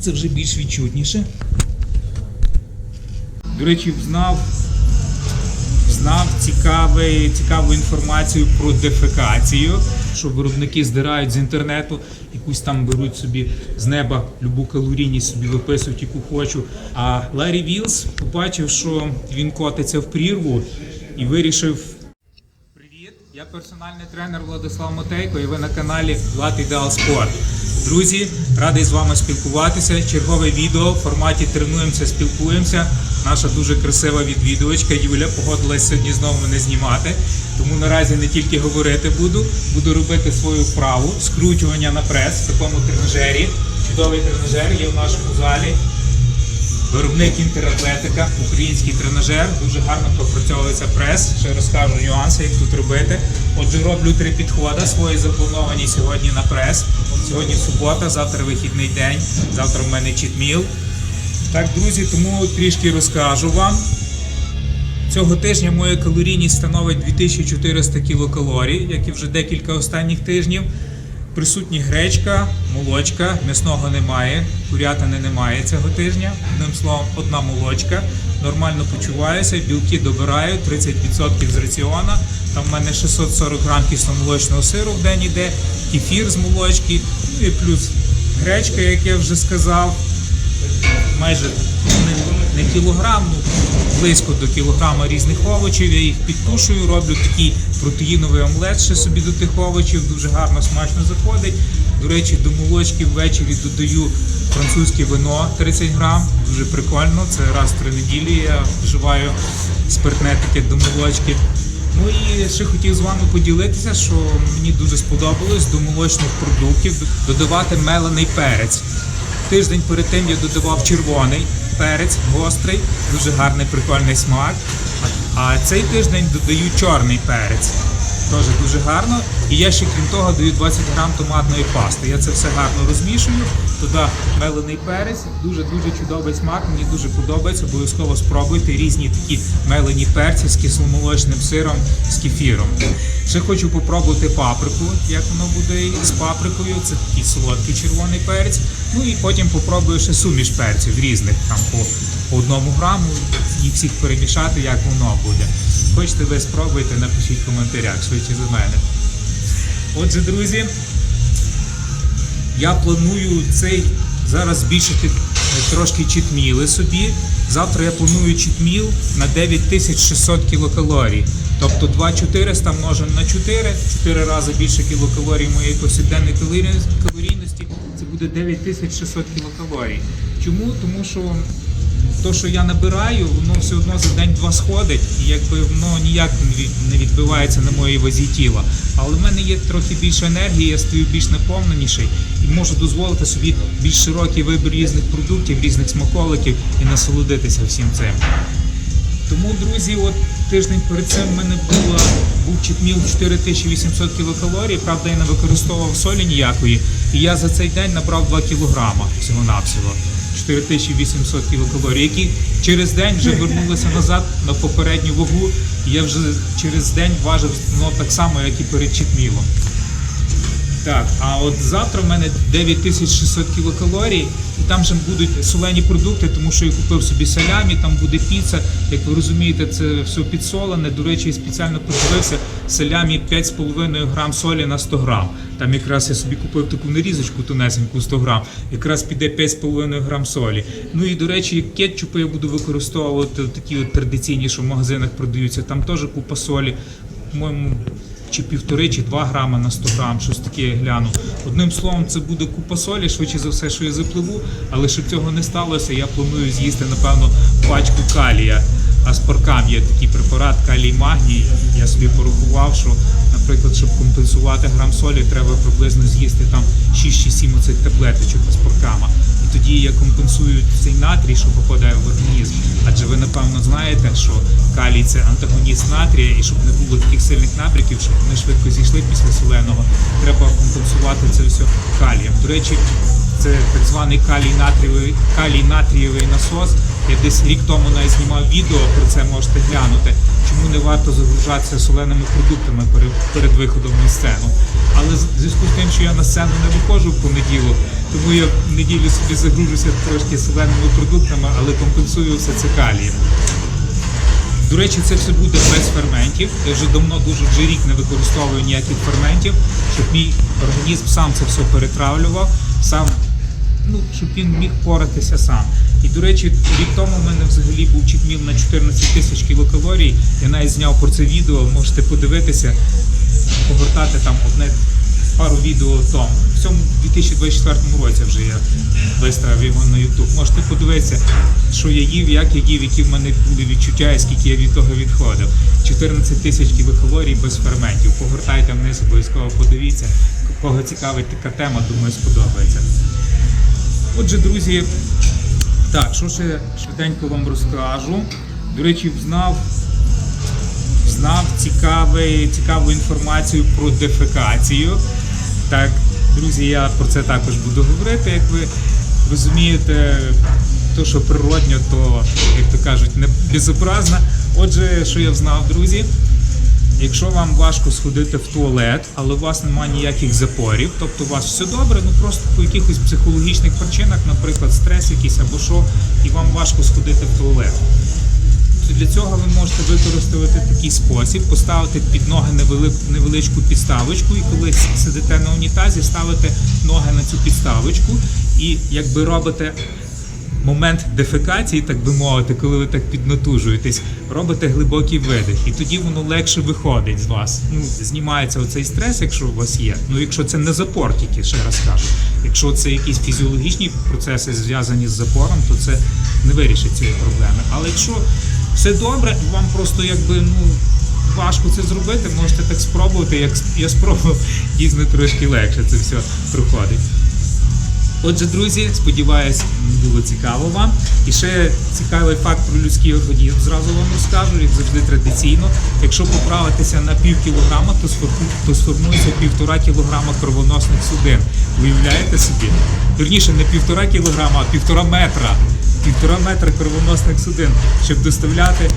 Це вже більш відчутніше. До речі, знав, знав цікавий, цікаву інформацію про дефекацію, що виробники здирають з інтернету, якусь там беруть собі з неба любу калорійність собі виписують, яку хочу. А Ларі Вілс побачив, що він котиться в прірву і вирішив. Привіт, я персональний тренер Владислав Мотейко, і ви на каналі Влад Ідеал Спорт. Друзі, радий з вами спілкуватися. Чергове відео в форматі тренуємося, спілкуємося. Наша дуже красива відвідувачка Юля погодилась сьогодні знову мене знімати. Тому наразі не тільки говорити буду, буду робити свою вправу, скручування на прес в такому тренажері. Чудовий тренажер є в нашому залі. Виробник інтератлетика, український тренажер, дуже гарно пропрацьовується прес. Ще розкажу нюанси, як тут робити. Отже, роблю три підходи свої заплановані сьогодні на прес. Сьогодні субота, завтра вихідний день, завтра в мене чітміл. Так, друзі, тому трішки розкажу вам. Цього тижня моя калорійність становить 2400 кілокалорій, як і вже декілька останніх тижнів. Присутні гречка, молочка, м'ясного немає, курятини немає цього тижня. Одним словом, одна молочка. Нормально почуваюся, білки добираю 30% з раціона. Там в мене 640 грам кисломолочного сиру в день іде, кефір з молочки, ну і плюс гречка, як я вже сказав, майже не, не кілограм, ну близько до кілограма різних овочів. Я їх підтушую, роблю такий протеїновий омлет ще собі до тих овочів, дуже гарно смачно заходить. До речі, до молочки ввечері додаю французьке вино 30 грам. Дуже прикольно. Це раз в три неділі я вживаю спиртне таке до молочки. Ну і ще хотів з вами поділитися, що мені дуже сподобалось до молочних продуктів додавати мелений перець. Тиждень перед тим я додавав червоний перець, гострий, дуже гарний прикольний смак. А цей тиждень додаю чорний перець. Теж дуже гарно. І я ще крім того даю 20 грам томатної пасти. Я це все гарно розмішую. Туди мелений перець, дуже дуже чудовий смак. Мені дуже подобається. Обов'язково спробуйте різні такі мелені перці з кисломолочним сиром, з кефіром. Ще хочу попробувати паприку, як воно буде з паприкою. Це такий солодкий червоний перець. Ну і потім попробую ще суміш перців різних там по, по одному граму. Їх всіх перемішати, як воно буде. Хочете ви спробуйте, напишіть в коментарях швидше за мене. Отже, друзі, я планую цей зараз збільшити трошки чітміли собі. Завтра я планую чітміл на 9600 кілокалорій. Тобто 2400 множимо на 4, 4 рази більше кілокалорій моєї повсякденної калорійності. Це буде 9600 кілокалорій. Чому? Тому що то, що я набираю, воно все одно за день-два сходить, і якби воно ніяк не відбивається на моїй вазі тіла. Але в мене є трохи більше енергії, я стаю більш наповненіший і можу дозволити собі більш широкий вибір різних продуктів, різних смаколиків і насолодитися всім цим. Тому, друзі, от тиждень перед цим в мене була, був читміл 4800 кілокалорій, правда, я не використовував солі ніякої, і я за цей день набрав 2 кілограма всього-навсього. 4800 кілокалорій, які через день вже вернулися назад на попередню вагу. Я вже через день важив ну, так само, як і перед читмілом. Так, а от завтра в мене 9600 кілокалорій, і там же будуть солені продукти, тому що я купив собі салямі, там буде піца. Як ви розумієте, це все підсолене. До речі, я спеціально подивився салямі 5,5 грам солі на 100 грам. Там якраз я собі купив таку нарізочку тонесеньку 100 грам, якраз піде 5,5 грам солі. Ну і до речі, кетчупи я буду використовувати такі от традиційні, що в магазинах продаються. Там теж купа солі. По-моєму, чи півтори, чи два грама на 100 грам, щось таке я гляну. Одним словом, це буде купа солі, швидше за все, що я запливу, але щоб цього не сталося, я планую з'їсти, напевно, пачку калія. Аспаркам є такий препарат калій магній. Я собі порахував, що, наприклад, щоб компенсувати грам солі, треба приблизно з'їсти там 6 чи 7 оцих таблеточок аспаркама. Тоді я компенсую цей натрій, що попадає в організм. Адже ви напевно знаєте, що калій це антагоніст натрія, і щоб не було таких сильних напряків, щоб вони швидко зійшли після соленого, треба компенсувати це все калієм. До речі, це так званий калій натрієвий, калій натрієвий насос. Я десь рік тому навіть знімав відео про це можете глянути. чому не варто загружатися соленими продуктами перед, виходом на сцену. Але в зв'язку з тим, що я на сцену не виходжу в понеділок, тому я в неділю собі загружуся трошки соленими продуктами, але компенсую все це калієм. До речі, це все буде без ферментів. Я вже давно дуже вже рік не використовую ніяких ферментів, щоб мій організм сам це все перетравлював, сам, ну, щоб він міг поратися сам. І до речі, рік тому в мене взагалі був читміл на 14 тисяч кілокалорій. Я навіть зняв про це відео, можете подивитися, погортати там одне пару відео тому. В цьому 2024 році вже я виставив його на YouTube. Можете подивитися, що я їв, як я їв, які в мене були відчуття і скільки я від того відходив. 14 тисяч кілокалорій без ферментів. Погортайте вниз, обов'язково подивіться. Кого цікавить така тема, думаю, сподобається. Отже, друзі, так, що ще швиденько вам розкажу. До речі, знав, знав цікавий, цікаву інформацію про дефекацію. Так, друзі, я про це також буду говорити. Як ви розумієте, то, що природньо, то, як то кажуть, не безобразно. Отже, що я знав, друзі, Якщо вам важко сходити в туалет, але у вас немає ніяких запорів, тобто у вас все добре, ну просто по якихось психологічних причинах, наприклад, стрес якийсь або що, і вам важко сходити в туалет. Для цього ви можете використати такий спосіб, поставити під ноги невели- невеличку підставочку, і коли сидите на унітазі, ставите ноги на цю підставочку і якби робите момент дефекації, так би мовити, коли ви так піднатужуєтесь, робите глибокий видих, і тоді воно легше виходить з вас. Ну, знімається оцей стрес, якщо у вас є. Ну, якщо це не запор, тільки ще раз кажу. Якщо це якісь фізіологічні процеси зв'язані з запором, то це не вирішить цієї проблеми. Але якщо все добре, вам просто якби ну. Важко це зробити, можете так спробувати. Як я спробував, дійсно трошки легше це все проходить. Отже, друзі, сподіваюсь, було цікаво вам. І ще цікавий факт про людський організм зразу вам розкажу, як завжди традиційно. Якщо поправитися на пів кілограма, то сформу- то сформується півтора кілограма кровоносних судин. Уявляєте собі? Вірніше, не півтора кілограма, а півтора метра. Півтора метра кровоносних судин, щоб доставляти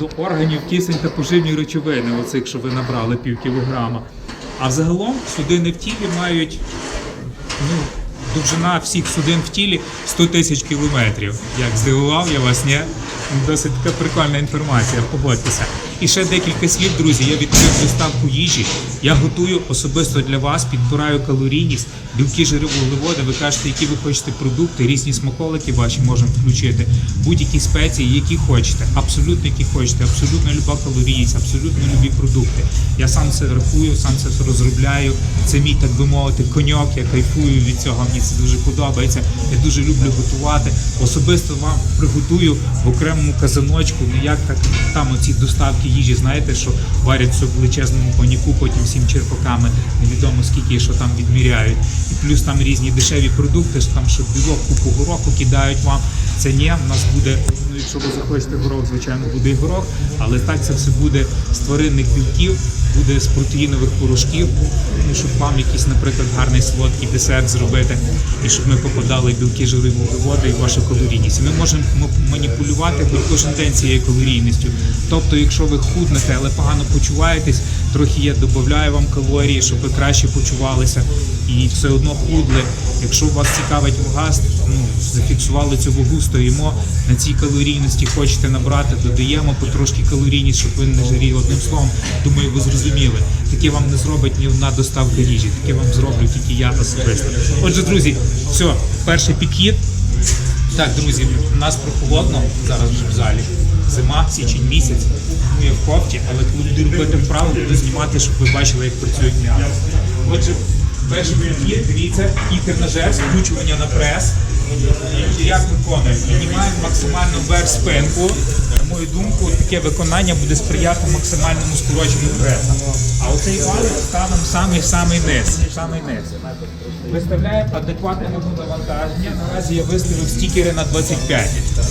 до органів кисень та поживні речовини, оце якщо ви набрали пів кілограма. А взагалом судини в тілі мають ну, довжина всіх судин в тілі 100 тисяч кілометрів. Як здивував я вас, ні? Досить така прикольна інформація, погодьтеся. І ще декілька слів, друзі. Я відкрив доставку їжі. Я готую особисто для вас, підбираю калорійність, білки, жири, вуглеводи. Ви кажете, які ви хочете продукти, різні смаколики ваші можемо включити, будь-які спеції, які хочете, абсолютно які хочете, абсолютно люба калорійність, абсолютно любі продукти. Я сам це рахую, сам це розробляю. Це мій, так би мовити, коньок. Я кайфую від цього. Мені це дуже подобається. Я дуже люблю готувати. Особисто вам приготую в окремому казаночку. Ну як так там оці доставки їжі, знаєте, що варять в величезному паніку, потім всім черпаками, невідомо скільки що там відміряють. І плюс там різні дешеві продукти, що там що білок, купу гороху кидають вам. Це ні, в нас буде, якщо ви захочете горох, звичайно, буде і горох, але так це все буде з тваринних білків, буде з протеїнових порошків, ну, щоб вам якийсь, наприклад, гарний солодкий десерт зробити, і щоб ми попадали білки, жири, вуглеводи і вашу калорійність. Ми можемо маніпулювати хоч кожен день цією калорійністю. Тобто, якщо ви худнете, але погано почуваєтесь, трохи я додаю вам калорії, щоб ви краще почувалися і все одно худли. Якщо вас цікавить вага, ну зафіксували цю вагу, стоїмо на цій калорійності, хочете набрати, додаємо потрошки калорійність, щоб ви не жаріли. Одним словом, думаю, ви зрозуміли. Таке вам не зробить ні одна доставка їжі, таке вам зроблю тільки я особисто. Отже, друзі, все, перший підхід. Так, друзі, у нас прохолодно зараз в залі. Зима, січень місяць. Я в кофті, але коли буду робити вправо, буду знімати, щоб ви бачили, як працюють м'язи. Отже, перший підхід, дивіться, і тренажер, скручування на прес. Як виконуємо? Піднімаємо максимально вверх спинку. На мою думку, таке виконання буде сприяти максимальному скороченню преса. А оцей валик ставимо самий-самий низ. Самий низ. Виставляємо адекватне навантаження. Наразі я виставив стікери на 25.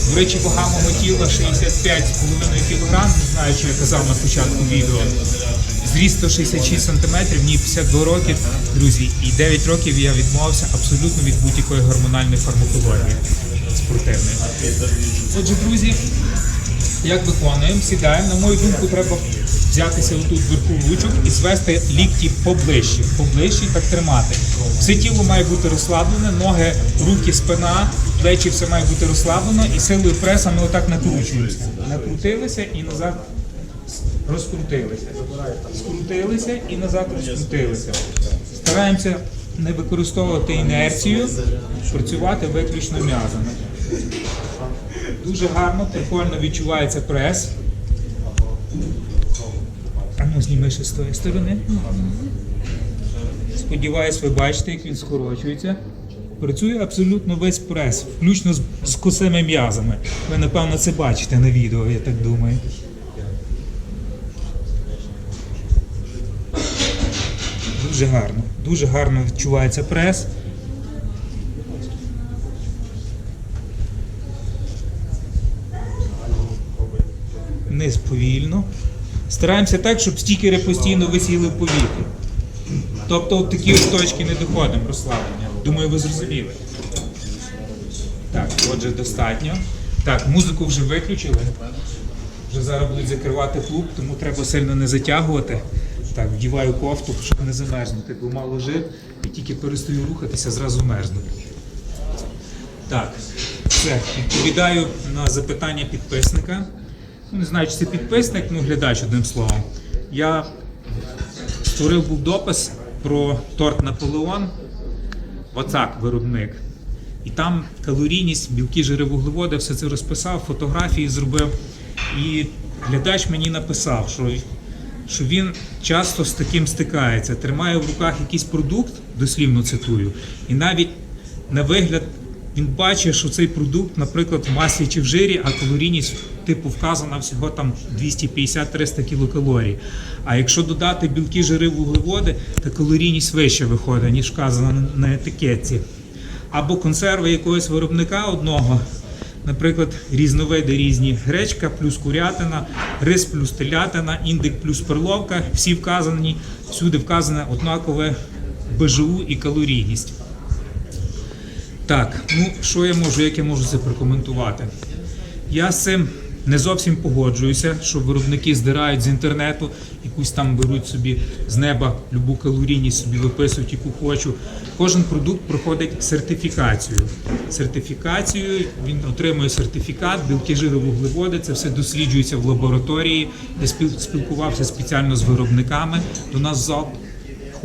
До речі, вага мого тіла 65,5 кг. Не знаю, чи я казав на початку відео. Зріст 166 см, мені 52 роки, друзі, і 9 років я відмовився абсолютно від будь-якої гормональної фармакології спортивної. Отже, друзі, Як виконуємо, сідаємо. На мою думку, треба взятися отут вверху ручок і звести лікті поближче. Поближче так тримати. Все тіло має бути розслаблене, ноги, руки, спина, плечі все має бути розслаблено і силою преса ми отак накручуємося. Накрутилися і назад розкрутилися. Скрутилися і назад розкрутилися. Стараємося не використовувати інерцію, працювати виключно м'язами. Дуже гарно, прикольно відчувається прес. А ну зніми ще з тої сторони. Сподіваюсь, ви бачите, як він скорочується. Працює абсолютно весь прес, включно з, косими м'язами. Ви, напевно, це бачите на відео, я так думаю. Дуже гарно, дуже гарно відчувається прес. Низ повільно. Стараємося так, щоб стікери постійно висіли в повітрі. Тобто от такі от точки не доходимо розслаблення. Думаю, ви зрозуміли. Так, отже, достатньо. Так, музику вже виключили. Вже зараз будуть закривати клуб, тому треба сильно не затягувати. Так, вдіваю кофту, щоб не замерзнути, бо мало жив і тільки перестаю рухатися, зразу мерзну. Так, все, відповідаю на запитання підписника. Ну, не знаю, чи це підписник, ну глядач одним словом. Я створив був допис про торт Наполеон, Вацак виробник. І там калорійність, білки, жири, вуглеводи, все це розписав, фотографії зробив. І глядач мені написав, що, що він часто з таким стикається, тримає в руках якийсь продукт, дослівно цитую, і навіть на вигляд він бачить, що цей продукт, наприклад, в маслі чи в жирі, а калорійність типу вказана всього там 250-300 кілокалорій. А якщо додати білки, жири, вуглеводи, то калорійність вища виходить, ніж вказано на- на етикетці. Або консерви якогось виробника одного, наприклад, різновиди різні гречка плюс курятина, рис плюс телятина, індик плюс перловка, всі вказані, всюди вказане однакове БЖУ і калорійність. Так, ну що я можу, як я можу це прокоментувати? Я з цим не зовсім погоджуюся, що виробники здирають з інтернету, якусь там беруть собі з неба любу калорійність, собі виписують, яку хочу. Кожен продукт проходить сертифікацію. Сертифікацію він отримує сертифікат, білки, жири, вуглеводи. Це все досліджується в лабораторії. Я спіл- спілкувався спеціально з виробниками. До нас зал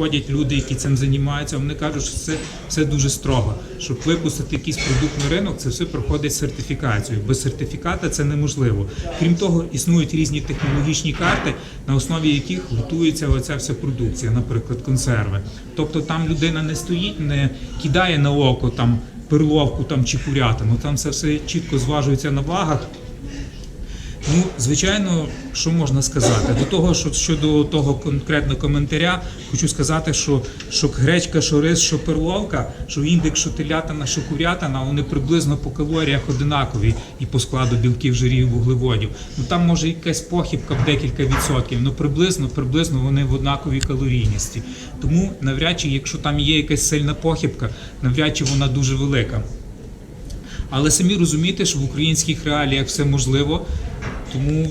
ходять люди, які цим займаються, вони кажуть, що це все дуже строго. Щоб випустити якийсь продукт на ринок, це все проходить сертифікацію. Без сертифіката це неможливо. Крім того, існують різні технологічні карти, на основі яких готується оця вся продукція, наприклад, консерви. Тобто там людина не стоїть, не кидає на око там перловку там чи курятину. Там це все чітко зважується на вагах. Ну, звичайно, що можна сказати? До того, що щодо того конкретного коментаря, хочу сказати, що, що гречка, що рис, що перловка, що індекс, що телятина, що курятина, вони приблизно по калоріях одинакові і по складу білків, жирів, вуглеводів. Ну там може якась похибка в декілька відсотків, ну приблизно, приблизно вони в однаковій калорійності. Тому навряд чи, якщо там є якась сильна похибка, навряд чи вона дуже велика. Але самі розумієте, що в українських реаліях все можливо. Тому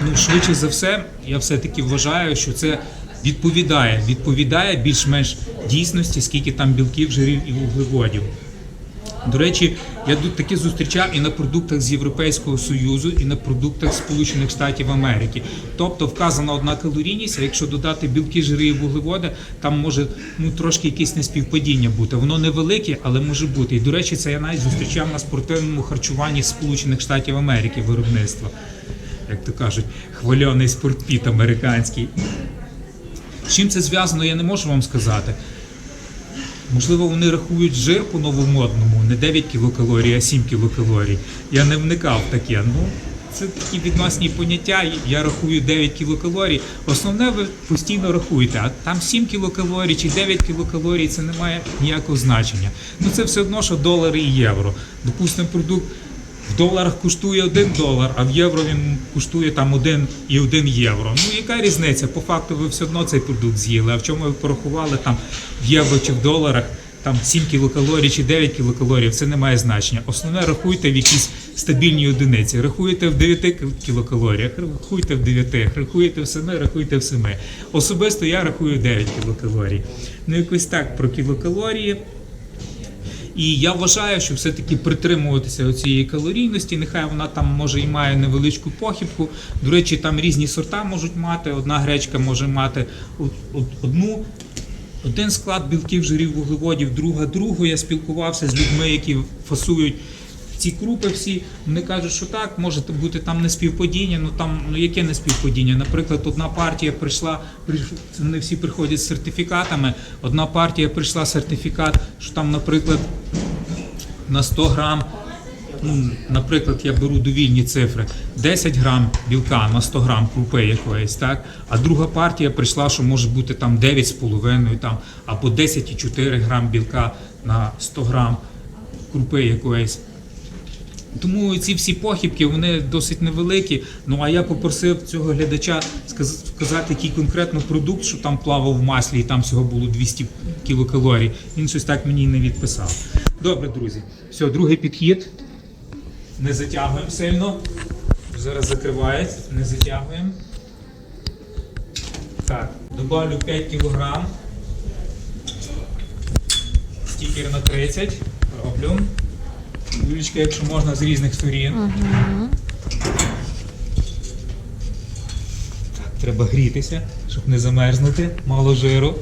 ну, швидше за все, я все-таки вважаю, що це відповідає, відповідає більш-менш дійсності, скільки там білків, жирів і вуглеводів. До речі, я таки зустрічав і на продуктах з Європейського Союзу, і на продуктах Сполучених Штатів Америки. Тобто вказана одна калорійність, а якщо додати білки, жири і вуглеводи, там може ну трошки якесь неспівпадіння бути. Воно невелике, але може бути. І до речі, це я навіть зустрічав на спортивному харчуванні Сполучених Штатів Америки виробництва. Як то кажуть, хвальоний спортпіт американський. З чим це зв'язано, я не можу вам сказати. Можливо, вони рахують жир по новомодному, не 9 кілокалорій, а 7 кілокалорій. Я не вникав таке. Ну, це такі відносні поняття. Я рахую 9 кілокалорій. Основне ви постійно рахуєте, а там 7 кілокалорій чи 9 кілокалорій це не має ніякого значення. Ну це все одно, що долари і євро. Допустимо, продукт в доларах коштує 1 долар, а в євро він коштує там 1 і 1 євро. Ну яка різниця? По факту ви все одно цей продукт з'їли. А в чому ви порахували там в євро чи в доларах? там 7 кілокалорій чи 9 кілокалорій, це не має значення. Основне рахуйте в якійсь стабільній одиниці. Рахуєте в 9 кілокалоріях, рахуйте в 9, рахуєте в 7, рахуйте в 7. Особисто я рахую 9 кілокалорій. Ну якось так про кілокалорії. І я вважаю, що все-таки притримуватися цієї калорійності, нехай вона там може і має невеличку похибку. До речі, там різні сорта можуть мати. Одна гречка може мати од- од- одну. Один склад білків, жирів, вуглеводів, друга другу. Я спілкувався з людьми, які фасують ці крупи всі. Вони кажуть, що так, може бути там неспівпадіння. Ну там ну яке неспівпадіння? Наприклад, одна партія прийшла, не всі приходять з сертифікатами. Одна партія прийшла сертифікат, що там, наприклад, на 100 грам. Ну, наприклад, я беру довільні цифри: 10 грам білка на 100 грам крупи якоїсь, так? А друга партія прийшла, що може бути там 9,5 там, або 10,4 грам білка на 100 грам крупи якоїсь. Тому ці всі похибки вони досить невеликі. Ну а я попросив цього глядача сказ- сказати, який конкретно продукт, що там плавав в маслі, і там всього було 200 кілокалорій. Він щось так мені не відписав. Добре, друзі. Все, другий підхід. Не затягуємо сильно. Зараз закривається, не затягуємо. Так, добавлю 5 кілограм. Стікер на 30. Роблю. Юлічка, якщо можна, з різних сторін. Так, треба грітися, щоб не замерзнути. Мало жиру.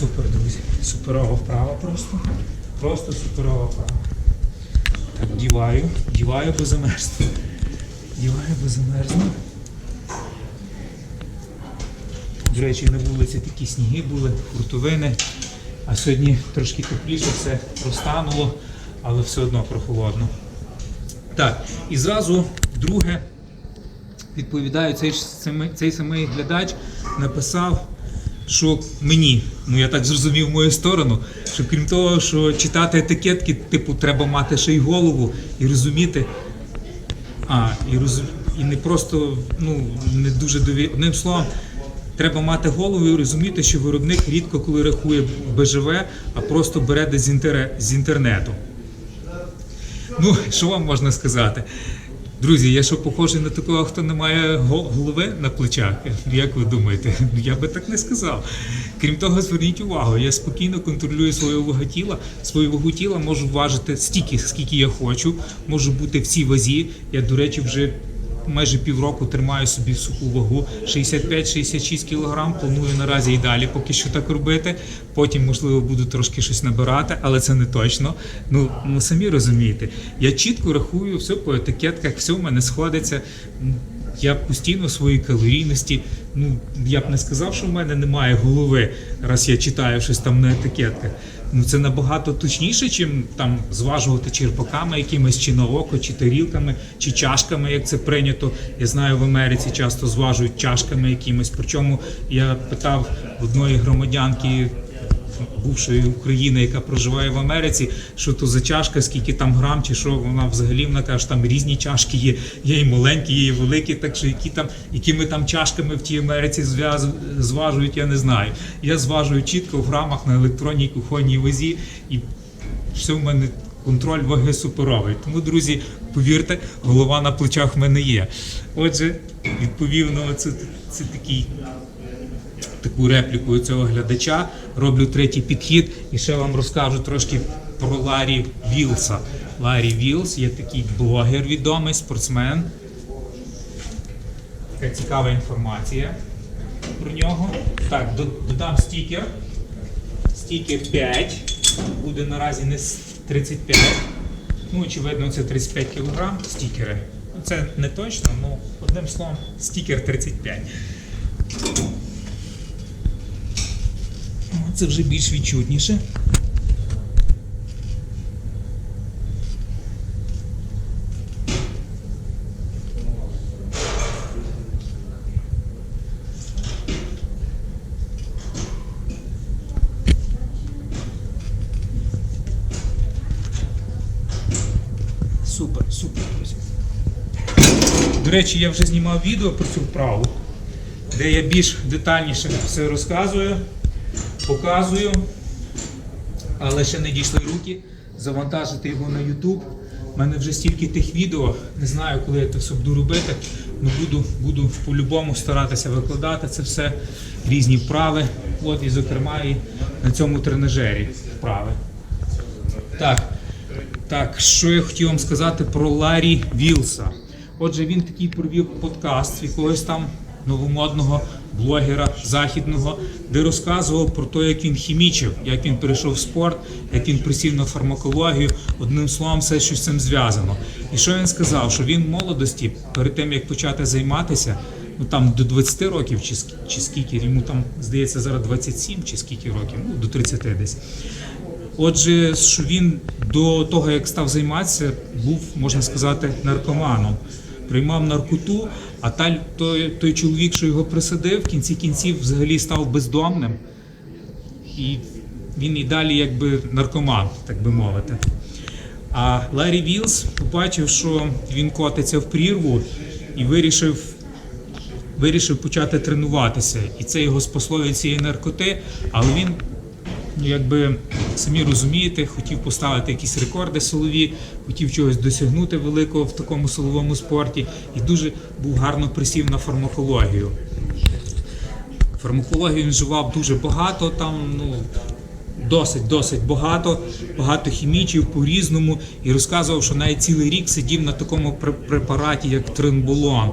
Супер, друзі. Суперова вправа просто. Просто суперова вправа. Так, діваю, діваю, бо замерзну. Діваю, бо замерзну. До речі, на вулиці такі сніги були, хуртовини. А сьогодні трошки тепліше все розтануло, але все одно прохолодно. Так, і зразу друге відповідаю, цей, цей самий глядач написав, що мені, ну я так зрозумів мою сторону, що крім того, що читати етикетки, типу, треба мати ще й голову і розуміти. А, і, роз... і не просто ну, не дуже дові... Одним словом, треба мати голову і розуміти, що виробник рідко коли рахує БЖВ, а просто бере з інтернету. Ну, що вам можна сказати? Друзі, я що похожий на такого, хто не має го- голови на плечах? Як ви думаєте? Я би так не сказав. Крім того, зверніть увагу, я спокійно контролюю свою вагу тіла. Свою вагу тіла можу важити стільки, скільки я хочу, можу бути в цій вазі. Я, до речі, вже майже півроку тримаю собі суху вагу 65-66 кг. Планую наразі і далі поки що так робити. Потім, можливо, буду трошки щось набирати, але це не точно. Ну, ну самі розумієте, я чітко рахую все по етикетках, все в мене сходиться. Я постійно в своїй калорійності. Ну я б не сказав, що в мене немає голови, раз я читаю щось там на етикетках. Ну це набагато точніше, чим там зважувати черпаками якимись чи на око, чи тарілками, чи чашками, як це прийнято. Я знаю, в Америці часто зважують чашками якимись. Причому я питав в одної громадянки бувшої України, яка проживає в Америці, що то за чашка, скільки там грам, чи що вона взагалі вона каже, там різні чашки є, є і маленькі, є і великі, так що які там, якими там чашками в тій Америці зважують, я не знаю. Я зважую чітко в грамах на електронній кухонній вазі і все в мене. Контроль ваги суперовий. Тому, друзі, повірте, голова на плечах в мене є. Отже, відповів на це, це такий таку репліку цього глядача. Роблю третій підхід і ще вам розкажу трошки про Ларі Вілса. Ларі Вілс є такий блогер відомий, спортсмен. Така цікава інформація про нього. Так, додам стікер. Стікер 5. Буде наразі не 35. Ну, очевидно, це 35 кг стікери. Ну, Це не точно, ну одним словом, стікер 35. Це вже більш відчутніше. Супер, супер. До речі, я вже знімав відео про цю вправу де я більш детальніше все розказую, показую, але ще не дійшли руки завантажити його на YouTube. У мене вже стільки тих відео, не знаю, коли я це все буду робити. але буду, буду по-любому старатися викладати це все, різні вправи. От, і, зокрема, і на цьому тренажері вправи. Так, так, що я хотів вам сказати про Ларі Вілса. Отже, він такий провів подкаст якогось там новомодного блогера західного, де розказував про те, як він хімічив, як він перейшов в спорт, як він присів на фармакологію. Одним словом, все що з цим зв'язано. І що він сказав? Що він в молодості, перед тим як почати займатися, ну там до 20 років, чи, чи скільки йому там здається зараз 27 чи скільки років, ну до 30 десь. Отже, що він до того, як став займатися, був, можна сказати, наркоманом. Приймав наркоту, а та, той, той чоловік, що його присадив, в кінці кінців взагалі став бездомним. І він і далі якби наркоман, так би мовити. А Ларі Вілс побачив, що він котиться в прірву і вирішив вирішив почати тренуватися. І це його спасло від цієї наркоти, але він, якби самі розумієте, хотів поставити якісь рекорди силові, хотів чогось досягнути великого в такому силовому спорті і дуже був гарно присів на фармакологію. Фармакологію він вживав дуже багато, там ну досить досить багато, багато хімічів по-різному і розказував, що навіть цілий рік сидів на такому препараті, як тринбулон.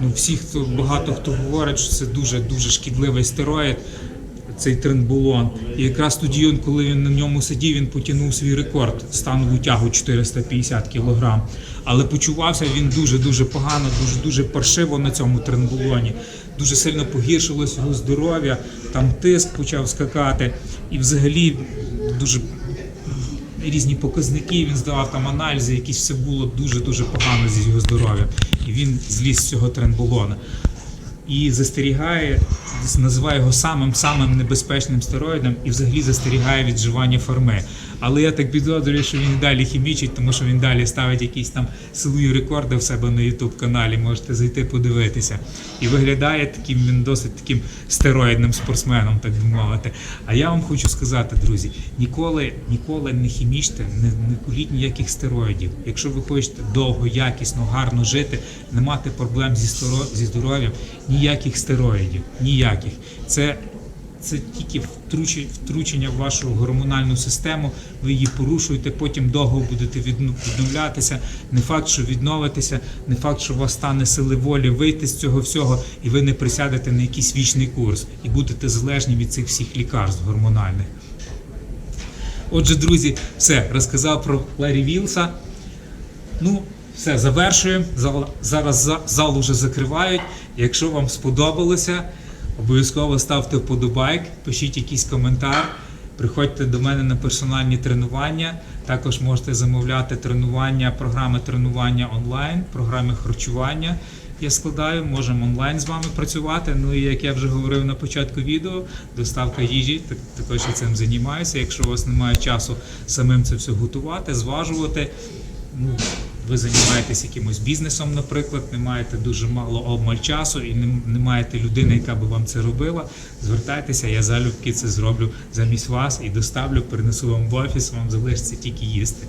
Ну, всі, хто багато хто говорить, що це дуже дуже шкідливий стероїд, цей тринбулон. І якраз тоді, він, коли він на ньому сидів, він потягнув свій рекорд станову тягу 450 кг. Але почувався він дуже дуже погано, дуже дуже паршиво на цьому тринбулоні. Дуже сильно погіршилось його здоров'я, там тиск почав скакати, і взагалі дуже різні показники. Він здавав там аналізи, якісь все було дуже дуже погано з його здоров'ям. І він зліз з цього тренбулона. І застерігає, називає його самим самим небезпечним стероїдом і взагалі застерігає від вживання форми. Але я так підозрюю, що він далі хімічить, тому що він далі ставить якісь там силові рекорди в себе на youtube каналі. Можете зайти подивитися. І виглядає таким він досить таким стероїдним спортсменом, так би мовити. А я вам хочу сказати, друзі, ніколи, ніколи не хімічте, не, не куріть ніяких стероїдів. Якщо ви хочете довго, якісно, гарно жити, не мати проблем зі здоров'ям, ніяких стероїдів, ніяких. Це це тільки втруче- втручення в вашу гормональну систему, ви її порушуєте, потім довго будете відновлятися. Не факт, що відновитеся, не факт, що у вас стане сили волі вийти з цього всього, і ви не присядете на якийсь вічний курс і будете залежні від цих всіх лікарств гормональних. Отже, друзі, все розказав про Ларі Вілса. Ну, все, завершуємо. Зал- Зараз зал уже закривають. Якщо вам сподобалося, обов'язково ставте вподобайк, пишіть якийсь коментар. Приходьте до мене на персональні тренування. Також можете замовляти тренування, програми тренування онлайн, програми харчування. Я складаю, можемо онлайн з вами працювати. Ну і як я вже говорив на початку відео, доставка їжі так- також я цим займаюся. Якщо у вас немає часу самим це все готувати, зважувати, ну, ви займаєтесь якимось бізнесом, наприклад, не маєте дуже мало обмаль часу і не, маєте людини, яка би вам це робила, звертайтеся, я залюбки це зроблю замість вас і доставлю, принесу вам в офіс, вам залишиться тільки їсти.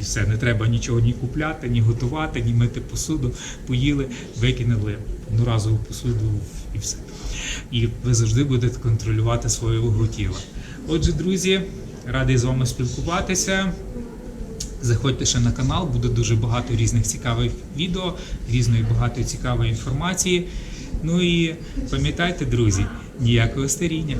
І все, не треба нічого ні купляти, ні готувати, ні мити посуду. Поїли, викинули одноразову посуду і все. І ви завжди будете контролювати своє вагу тіла. Отже, друзі, радий з вами спілкуватися. Заходьте ще на канал, буде дуже багато різних цікавих відео, різної багато цікавої інформації. Ну і пам'ятайте, друзі, ніякого старіння.